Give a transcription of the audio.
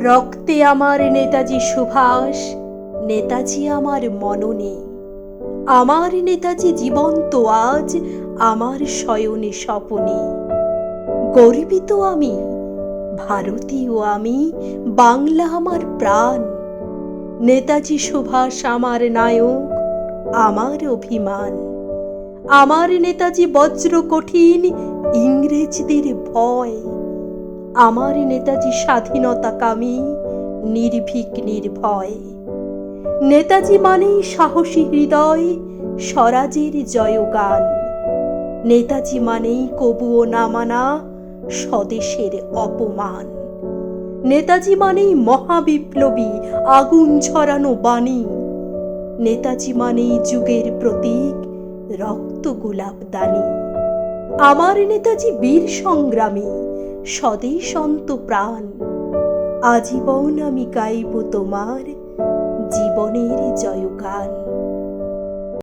রক্তে আমার নেতাজি সুভাষ, নেতাজি আমার মননে। আমার নেতাজি জীবন্ত আজ, আমার শয়নে স্বপনে। গর্বিত আমি, ভারতীয় আমি, বাংলা আমার প্রাণ। নেতাজি সুভাষ আমার নায়ক, আমার অভিমান। আমার নেতাজি বজ্র কঠিন ইংরেজদের ভয়। আমার নেতাজি স্বাধীনতা কামী নির্ভীক, নির্ভয়। নেতাজি মানেই সাহসী হৃদয়, স্বরাজের জয়গান। নেতাজি মানেই কবুও না মানা, স্বদেশের অপমান। নেতাজি মানেই মহাবিপ্লবী, আগুন ছড়ানো বাণী। নেতাজি মানেই যুগের প্রতীক, রক্ত গোলাপ দানি। আমার নেতাজি বীর সংগ্রামী। স্বদেশ অন্ত প্রাণ। আজীবন আমি গাইব তোমার জীবনের